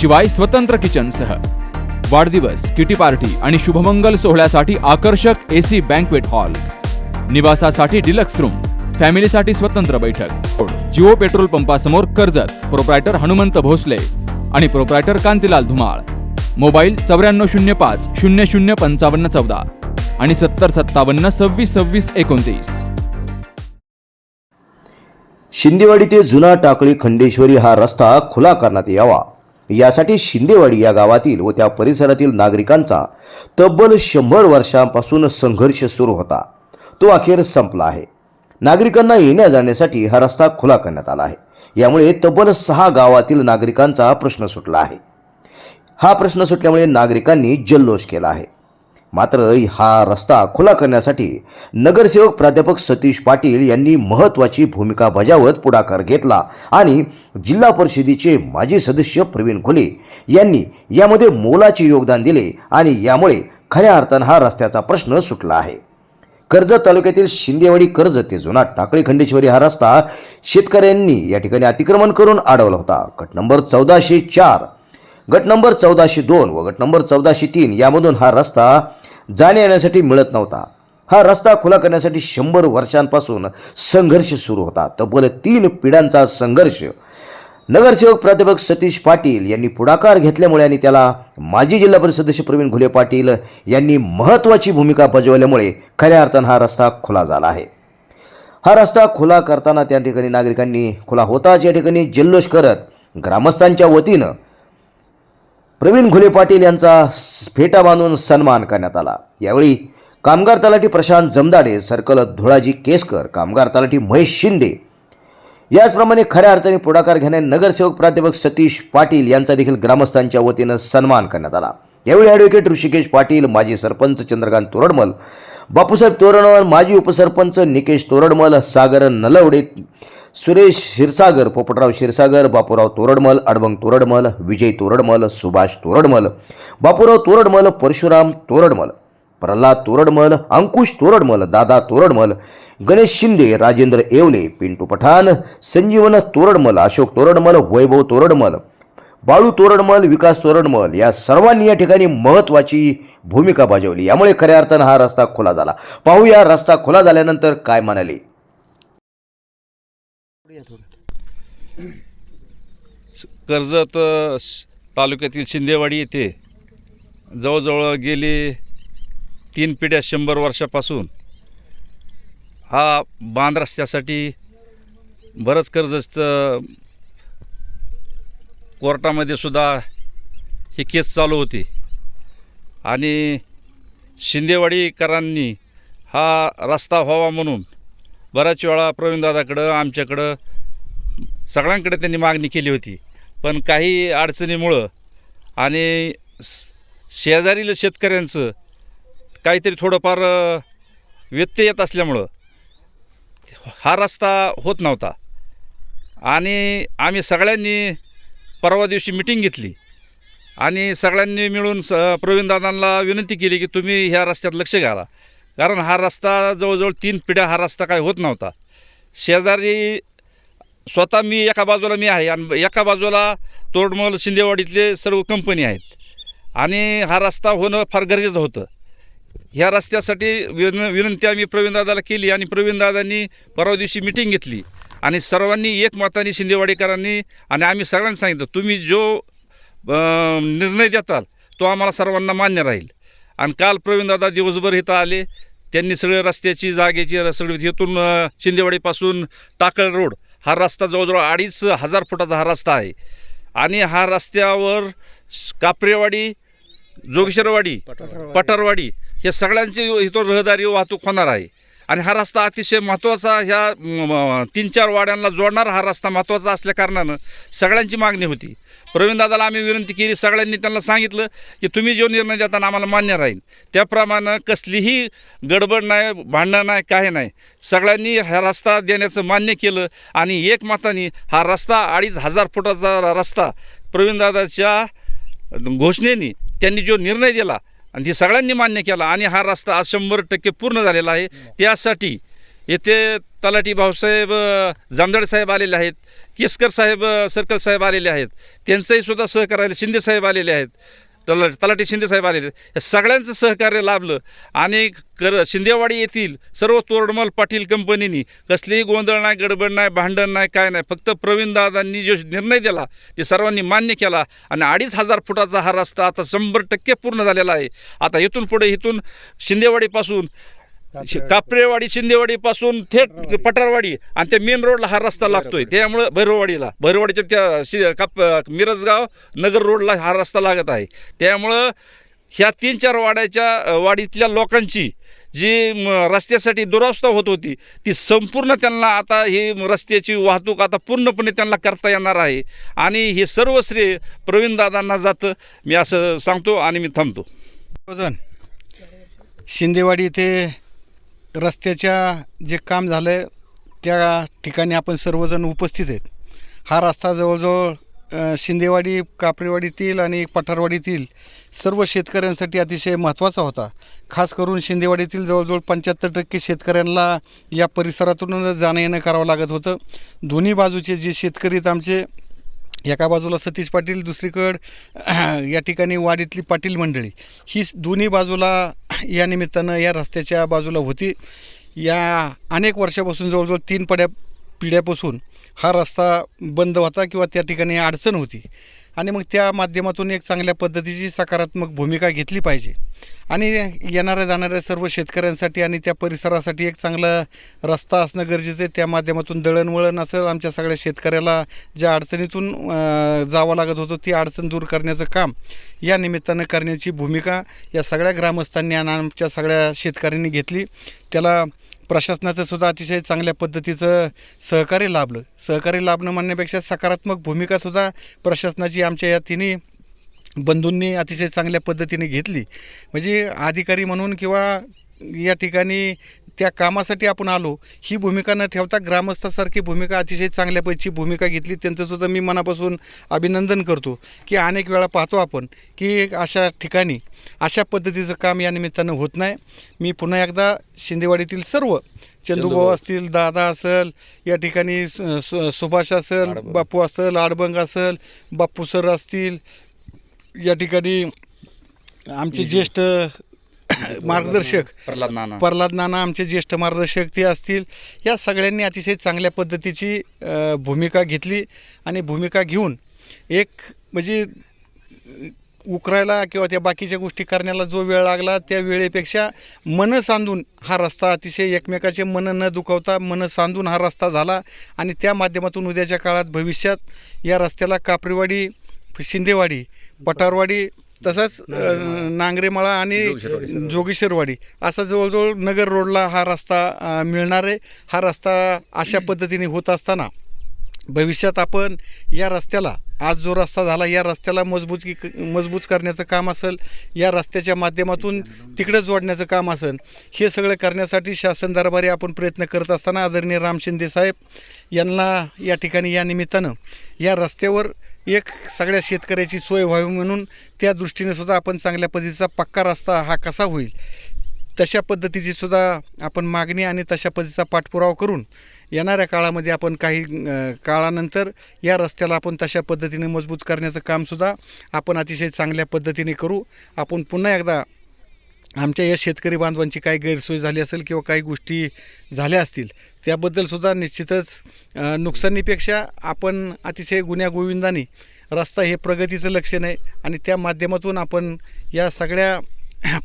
शिवाय स्वतंत्र किचनसह. वाढदिवस किटी पार्टी आणि शुभमंगल सोहळ्यासाठी आकर्षक एसी बँकवेट हॉल. निवासासाठी डिलक्स रूम फॅमिलीसाठी स्वतंत्र बैठक. जिओ पेट्रोल पंपासमोर कर्जत प्रोप्रायटर हनुमंत भोसले आणि प्रोप्रायटर कांतीलाल धुमाळ. मोबाईल चौऱ्याण्णव शून्य पाच शून्य शून्य पंचावन्न चौदा आणि सत्तर सत्तावन्न सव्वीस सव्वीस एकोणतीस. शिंदेवाडी ते जुना टाकळी खंडेश्वरी हा रस्ता खुला करण्यात यावा. यासाठी शिंदेवाडी या गावातील व त्या परिसरातील नागरिकांचा तब्बल शंभर वर्षांपासून संघर्ष सुरू होता. तो अखेर संपला आहे. नागरिकांना येण्या जाण्यासाठी हा रस्ता खुला करण्यात आला आहे. यामुळे तब्बल सहा गावातील नागरिकांचा प्रश्न सुटला आहे. हा प्रश्न सुटल्यामुळे नागरिकांनी जल्लोष केला आहे. मात्र हा रस्ता खुला करण्यासाठी नगरसेवक प्राध्यापक सतीश पाटील यांनी महत्त्वाची भूमिका बजावत पुढाकार घेतला आणि जिल्हा परिषदेचे माजी सदस्य प्रवीण घुले यांनी यामध्ये मोलाचे योगदान दिले आणि यामुळे खऱ्या अर्थानं हा रस्त्याचा प्रश्न सुटला आहे. कर्जत तालुक्यातील शिंदेवाडी कर्जत ते जुना टाकळी खंडेश्वरी हा रस्ता शेतकऱ्यांनी या ठिकाणी अतिक्रमण करून अडवला होता. कट नंबर चौदाशे चार गट नंबर चौदाशे दोन व गट नंबर चौदाशे तीन यामधून हा रस्ता जाण्या येण्यासाठी मिळत नव्हता. हा रस्ता खुला करण्यासाठी शंभर वर्षांपासून संघर्ष सुरू होता. तब्बल तीन पिढ्यांचा संघर्ष. नगरसेवक प्राध्यापक सतीश पाटील यांनी पुढाकार घेतल्यामुळे आणि त्याला माजी जिल्हा परिषद सदस्य प्रवीण घुले पाटील यांनी महत्त्वाची भूमिका बजावल्यामुळे खऱ्या अर्थानं हा रस्ता खुला झाला आहे. हा रस्ता खुला करताना त्या ठिकाणी नागरिकांनी खुला होताच. या ठिकाणी जल्लोष करत ग्रामस्थांच्या वतीनं प्रवीण घुले पाटील यांचा फेटा बांधून सन्मान करण्यात आला. यावेळी कामगार तलाठी प्रशांत जमदाडे सर्कल धुळाजी केसकर कामगार तलाठी महेश शिंदे याचप्रमाणे खऱ्या अर्थाने पुढाकार घेणारे नगरसेवक प्राध्यापक सतीश पाटील यांचा देखील ग्रामस्थांच्या वतीनं सन्मान करण्यात आला. यावेळी ॲडव्होकेट ऋषिकेश पाटील माजी सरपंच चंद्रकांत तोरडमल बापूसाहेब तोरणमल माजी उपसरपंच निकेश तोरडमल सागर नलवडे सुरेश क्षीरसागर पोपटराव क्षीरसागर बापूराव तोरडमल अडबंग तोरडमल विजय तोरडमल सुभाष तोरडमल बापूराव तोरडमल परशुराम तोरडमल प्रल्हाद तोरडमल अंकुश तोरडमल दादा तोरडमल गणेश शिंदे राजेंद्र येवले पिंटू पठाण संजीवन तोरडमल अशोक तोरडमल वैभव तोरडमल बाळू तोरडमल विकास तोरडमल या सर्वांनी या ठिकाणी महत्त्वाची भूमिका बजावली. यामुळे खऱ्या अर्थानं हा रस्ता खुला झाला. पाहूया रस्ता खुला झाल्यानंतर काय म्हणाले. कर्जत तालुक्यातील शिंदेवाडी येथे जवळजवळ गेली तीन पिढ्या शंभर वर्षापासून हा बांध रस्त्यासाठी बरंच कर्जचं कोर्टामध्ये सुद्धा ही केस चालू होती. आणि शिंदेवाडीकरांनी हा रस्ता व्हावा म्हणून बऱ्याच वेळा प्रवीणदादाकडं आमच्याकडं सगळ्यांकडे त्यांनी मागणी केली होती. पण काही अडचणीमुळं आणि शेजारील शेतकऱ्यांचं काहीतरी थोडंफार व्यत्यय येत असल्यामुळं हा रस्ता होत नव्हता. आणि आम्ही सगळ्यांनी परवा दिवशी मिटिंग घेतली. आणि सगळ्यांनी मिळून स प्रवीणदादांना विनंती केली की तुम्ही ह्या रस्त्यात लक्ष घाला. कारण हा रस्ता जवळजवळ तीन पिढ्या हा रस्ता काय होत नव्हता. शेजारी स्वतः मी एका बाजूला मी आहे आणि एका बाजूला तोडमल शिंदेवाडीतले सर्व कंपनी आहेत. आणि हा रस्ता होणं फार गरजेचं होतं. ह्या रस्त्यासाठी विन विनंती आम्ही प्रवीणदादाला केली आणि प्रवीणदादांनी परवा दिवशी मिटिंग घेतली. आणि सर्वांनी एकमताने शिंदेवाडीकरांनी आणि आम्ही सगळ्यांनी सांगितलं तुम्ही जो निर्णय देताल तो आम्हाला सर्वांना मान्य राहील. आणि काल प्रवीणदादा दिवसभर इथं आले. त्यांनी सगळे रस्त्याची जागेची सगळी इथून शिंदेवाडीपासून टाकळ रोड हा रस्ता जवळजवळ अडीच हजार फुटाचा हा रस्ता आहे. आणि हा रस्त्यावर कापरेवाडी जोगेश्वरवाडी पठारवाडी. हे सगळ्यांची इथून रहदारी वाहतूक होणार आहे. आणि हा रस्ता अतिशय महत्त्वाचा ह्या तीन चार वाड्यांना जोडणारा हा रस्ता महत्त्वाचा असल्याकारणानं सगळ्यांची मागणी होती. प्रवीणदादाला आम्ही विनंती केली सगळ्यांनी त्यांना सांगितलं की तुम्ही जो निर्णय देताना आम्हाला मान्य राहील. त्याप्रमाणे कसलीही गडबड नाही भांडणं नाही काही नाही. सगळ्यांनी हा रस्ता देण्याचं मान्य केलं आणि एकमताने हा रस्ता अडीच हजार फुटाचा रस्ता प्रवीणदादाच्या घोषणेने त्यांनी जो निर्णय दिला आणि ती सगळ्यांनी मान्य केला आणि हा रस्ता आज शंभर टक्के पूर्ण झालेला आहे. त्यासाठी येथे तलाठी भाऊसाहेब अ, साहेब आलेले आहेत केसकर साहेब सर्कल साहेब आलेले आहेत त्यांचंही सुद्धा सहकार्य शिंदे साहेब आलेले आहेत. तला तलाठी शिंदे साहेब या सगळ्यांचं सहकार्य लाभलं. आणि कर शिंदेवाडी येथील सर्व तोरडमल पाटील कंपनीनी कसलीही गोंधळ नाही गडबड नाही भांडण नाही काय नाही फक्त प्रवीणदादांनी जो निर्णय दिला ते सर्वांनी मान्य केला. आणि अडीच हजार फुटाचा हा रस्ता आता शंभर टक्के पूर्ण झालेला आहे. आता इथून पुढे इथून शिंदेवाडीपासून शि- कापरेवाडी शिंदेवाडीपासून थेट पठारवाडी आणि त्या मेन रोडला हा रस्ता लागतोय. त्यामुळं भैरववाडीला भैरववाडीच्या त्या शि काप मिरजगाव नगर रोडला हा रस्ता लागत आहे. त्यामुळं ह्या तीन चार वाड्याच्या वाडीतल्या लोकांची जी म, रस्त्यासाठी दुरावस्था होत होती ती संपूर्ण त्यांना आता ही रस्त्याची वाहतूक आता पूर्णपणे त्यांना करता येणार आहे. आणि हे सर्व श्रेय प्रवीणदादांना जातं. मी असं सांगतो आणि मी थांबतो. वजन शिंदेवाडी येथे रस्त्याच्या जे काम झालं आहे त्या ठिकाणी आपण सर्वजण उपस्थित आहेत. हा रस्ता जवळजवळ शिंदेवाडी कापरेवाडीतील आणि पठारवाडीतील सर्व शेतकऱ्यांसाठी अतिशय महत्त्वाचा होता. खास करून शिंदेवाडीतील जवळजवळ पंच्याहत्तर टक्के शेतकऱ्यांना या परिसरातूनच जाणं येणं करावं लागत होतं. दोन्ही बाजूचे जे शेतकरी आहेत आमचे एका बाजूला सतीश पाटील दुसरीकडं या ठिकाणी वाडीतली पाटील मंडळी. ही दोन्ही बाजूला या निमित्तानं या रस्त्याच्या बाजूला होती. या अनेक वर्षापासून जवळजवळ तीन पड्या पिढ्यापासून हा रस्ता बंद होता किंवा त्या ठिकाणी अडचण होती. आणि मग त्या माध्यमातून एक चांगल्या पद्धतीची सकारात्मक भूमिका घेतली पाहिजे. आणि येणाऱ्या जाणाऱ्या सर्व शेतकऱ्यांसाठी आणि त्या परिसरासाठी एक चांगला रस्ता असणं गरजेचं आहे. त्या माध्यमातून दळणवळण असं आमच्या सगळ्या शेतकऱ्याला ज्या अडचणीतून जावं लागत होतं ती अडचण दूर करण्याचं काम या निमित्तानं करण्याची भूमिका या सगळ्या ग्रामस्थांनी आणि आमच्या सगळ्या शेतकऱ्यांनी घेतली. त्याला प्रशासनाचं सुद्धा अतिशय चांगल्या पद्धतीचं सहकार्य लाभलं. सहकार्य लाभणं म्हणण्यापेक्षा सकारात्मक भूमिकासुद्धा प्रशासनाची आमच्या या तिन्ही बंधूंनी अतिशय चांगल्या पद्धतीने घेतली. म्हणजे अधिकारी म्हणून किंवा या ठिकाणी त्या कामासाठी आपण आलो ही भूमिका न ठेवता ग्रामस्थासारखी भूमिका अतिशय चांगल्या पैकी भूमिका घेतली. त्यांचंसुद्धा मी मनापासून अभिनंदन करतो की अनेक वेळा पाहतो आपण की अशा ठिकाणी अशा पद्धतीचं काम या निमित्तानं होत नाही. मी पुन्हा एकदा शिंदेवाडीतील सर्व चंदूभाऊ असतील दादा असेल या ठिकाणी सुभाष असेल बापू असेल आडबंग असेल बापू सर असतील या ठिकाणी आमचे ज्येष्ठ मार्गदर्शक. प्रल्हाद नाना. प्रल्हाद नाना आमचे ज्येष्ठ मार्गदर्शक ते असतील. या सगळ्यांनी अतिशय चांगल्या पद्धतीची भूमिका घेतली आणि भूमिका घेऊन एक म्हणजे उकरायला किंवा त्या बाकीच्या गोष्टी करण्याला जो वेळ लागला त्या वेळेपेक्षा मन सांधून हा रस्ता अतिशय एकमेकाचे मन न दुखवता मन सांधून हा रस्ता झाला आणि त्या माध्यमातून उद्याच्या काळात भविष्यात या रस्त्याला कापरीवाडी शिंदेवाडी पठारवाडी तसंच नांगरेमाळा आणि जोगेश्वरवाडी. असा जवळजवळ नगर रोडला हा रस्ता मिळणार आहे. हा रस्ता अशा पद्धतीने होत असताना भविष्यात आपण या रस्त्याला आज जो रस्ता झाला या रस्त्याला मजबूत की मजबूत करण्याचं काम असेल या रस्त्याच्या माध्यमातून तिकडे जोडण्याचं काम असेल हे सगळं करण्यासाठी शासन दरबारी आपण प्रयत्न करत असताना आदरणीय राम शिंदे साहेब यांना या ठिकाणी या निमित्तानं या रस्त्यावर एक सगळ्या शेतकऱ्याची सोय व्हावी म्हणून त्या दृष्टीने सुद्धा आपण चांगल्या पद्धतीचा पक्का रस्ता हा कसा होईल? तशा पद्धतीची सुद्धा आपण मागणी आणि तशा पद्धतीचा पाठपुरावा करून येणाऱ्या काळामध्ये आपण काही काळानंतर या रस्त्याला आपण तशा पद्धतीने मजबूत करण्याचं कामसुद्धा आपण अतिशय चांगल्या पद्धतीने करू. आपण पुन्हा एकदा आमच्या या शेतकरी बांधवांची काही गैरसोय झाली असेल किंवा काही गोष्टी झाल्या असतील त्याबद्दलसुद्धा निश्चितच नुकसानीपेक्षा आपण अतिशय गुण्यागोविंदाने रस्ता हे प्रगतीचं लक्षण आहे आणि त्या माध्यमातून आपण या सगळ्या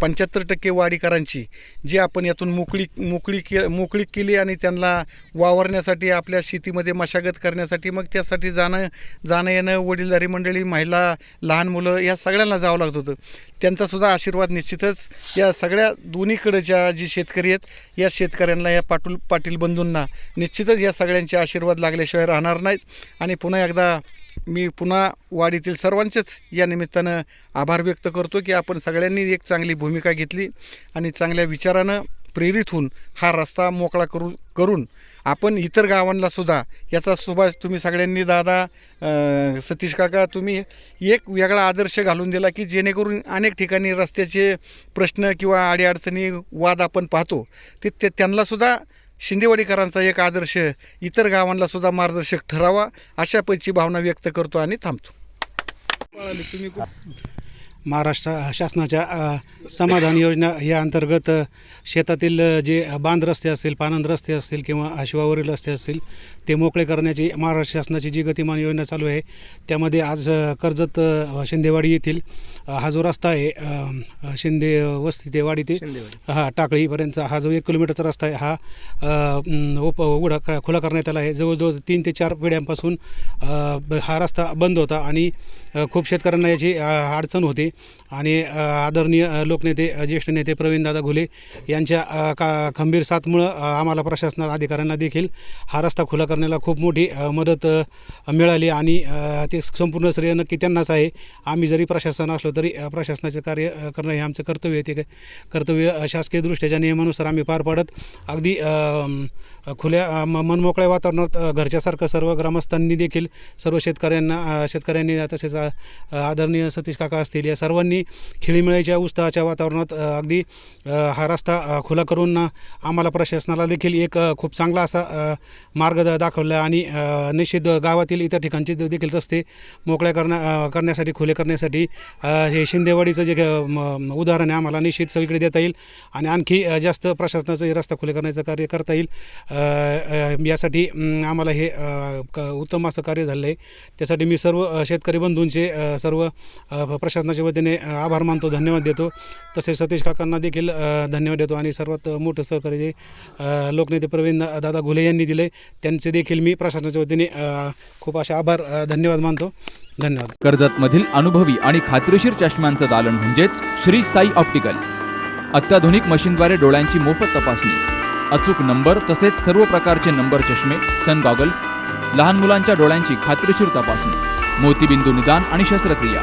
पंच्याहत्तर टक्के वाडीकरांची जी आपण यातून मोकळी मोकळी के मोकळीक केली आणि त्यांना वावरण्यासाठी आपल्या शेतीमध्ये मशागत करण्यासाठी मग त्यासाठी जाणं जाणं येणं वडीलधारी मंडळी महिला लहान मुलं या सगळ्यांना जावं लागत होतं. त्यांचासुद्धा आशीर्वाद निश्चितच या सगळ्या दोन्हीकडच्या जी शेतकरी आहेत या शेतकऱ्यांना या पाटील पाटील बंधूंना निश्चितच या सगळ्यांचे आशीर्वाद लागल्याशिवाय राहणार नाहीत. आणि पुन्हा एकदा मी पुन्हा वाडीतील सर्वांचेच या निमित्तानं आभार व्यक्त करतो की आपण सगळ्यांनी एक चांगली भूमिका घेतली आणि चांगल्या विचारानं प्रेरित होऊन हा रस्ता मोकळा करू करून आपण इतर गावांना सुद्धा याचा सुभाष तुम्ही सगळ्यांनी दादा सतीश काका तुम्ही एक वेगळा आदर्श घालून दिला की जेणेकरून अनेक ठिकाणी रस्त्याचे प्रश्न किंवा अडीअडचणी वाद आपण पाहतो. ते ते त्यांनासुद्धा शिंदेवाडीकरांचा एक आदर्श इतर गावांना सुद्धा मार्गदर्शक ठरावा अशा पैची भावना व्यक्त करतो आणि थांबतो. तुम्ही महाराष्ट्र शासनाच्या समाधान योजना या अंतर्गत शेतातील जे बांध रस्ते असतील पानंद रस्ते असतील किंवा शिवावरील रस्ते असतील ते मोकळे करण्याची महाराष्ट्र शासनाची जी गतिमान योजना चालू आहे त्यामध्ये आज कर्जत शिंदेवाडी येथील हा जो रस्ता आहे शिंदे वस्ती ते वाडी ते हा टाकळीपर्यंतचा हा जो एक किलोमीटरचा रस्ता आहे हा ओप उघडा खुला करण्यात आला आहे. जवळजवळ तीन ते चार पिढ्यांपासून हा रस्ता बंद होता आणि खूप शेतकऱ्यांना याची अडचण होती. आणि आदरणीय लोकनेते ज्येष्ठ नेते प्रवीणदादा घुले यांच्या का खंबीर साथमुळं आम्हाला प्रशासना अधिकाऱ्यांना देखील हा रस्ता खुला करण्याला खूप मोठी मदत मिळाली आणि ते संपूर्ण श्रेय नक्की त्यांनाच आहे. आम्ही जरी प्रशासन असलो तरी प्रशासनाचे कार्य करणं हे आमचं कर्तव्य आहे. ते काय कर्तव्य शासकीय दृष्ट्याच्या नियमानुसार आम्ही पार पाडत अगदी खुल्या म- मनमोकळ्या वातावरणात घरच्यासारखं सर्व ग्रामस्थांनी देखील सर्व शेतकऱ्यांना शेतकऱ्यांनी तसेच आदरणीय सतीश काका असतील या सर्वांनी खेळीमेळीच्या उत्साहाच्या वातावरणात अगदी हा रस्ता खुला करून आम्हाला प्रशासनाला देखील एक खूप चांगला असा मार्ग दाखवला आणि निश्चित गावातील इतर ठिकाणचे देखील रस्ते मोकळ्या करण्या करण्यासाठी खुले करण्यासाठी हे शिंदेवाडीचं जे म- उदाहरण आहे आम्हाला निश्चित सगळीकडे देता येईल आणि आणखी जास्त प्रशासनाचं हे रस्ता खुले करण्याचं कार्य करता येईल. यासाठी आम्हाला हे क उत्तम असं कार्य झालं आहे. त्यासाठी मी सर्व शेतकरी बंधूंचे सर्व प्रशासनाचे वतीने आभार मानतो धन्यवाद देतो. तसेच सतीश काकांना देखील धन्यवाद देतो आणि सर्वात मोठं सहकार्य जे लोकनेते प्रवीण दादा घुले यांनी दिले त्यांचे देखील मी प्रशासनाच्या वतीने खूप असे आभार धन्यवाद मानतो. धन्यवाद. कर्जतमधील अनुभवी आणि खात्रीशीर चष्म्यांचं दालन म्हणजेच श्री साई ऑप्टिकल्स. अत्याधुनिक मशीनद्वारे डोळ्यांची मोफत तपासणी. अचूक नंबर तसेच सर्व प्रकारचे नंबर चष्मे सन गॉगल्स लहान मुलांच्या डोळ्यांची खात्रीशीर तपासणी मोतीबिंदू निदान आणि शस्त्रक्रिया.